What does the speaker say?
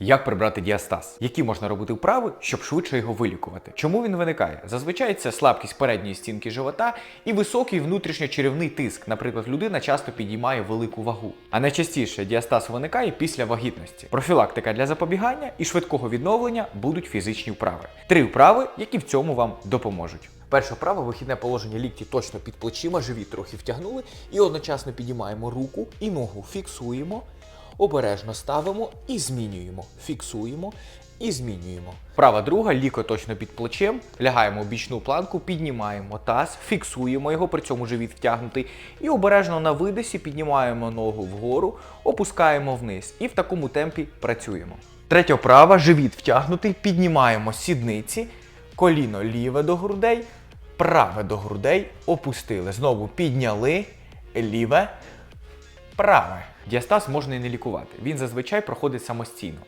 Як прибрати діастаз? Які можна робити вправи, щоб швидше його вилікувати? Чому він виникає? Зазвичай це слабкість передньої стінки живота і високий внутрішньочеревний тиск. Наприклад, людина часто підіймає велику вагу. А найчастіше діастаз виникає після вагітності. Профілактика для запобігання і швидкого відновлення будуть фізичні вправи. Три вправи, які в цьому вам допоможуть. Перша вправа вихідне положення лікті точно під плечима, живіт трохи втягнули, і одночасно підіймаємо руку і ногу фіксуємо, обережно ставимо і змінюємо. Фіксуємо і змінюємо. Вправа друга, ліко точно під плечем, лягаємо в бічну планку, піднімаємо таз, фіксуємо його, при цьому живіт втягнутий, і обережно на видосі піднімаємо ногу вгору, опускаємо вниз. І в такому темпі працюємо. Третя вправа, живіт втягнутий, піднімаємо сідниці, коліно ліве до грудей, праве до грудей, опустили. Знову підняли, ліве, праве. Діастаз можна і не лікувати. Він зазвичай проходить самостійно.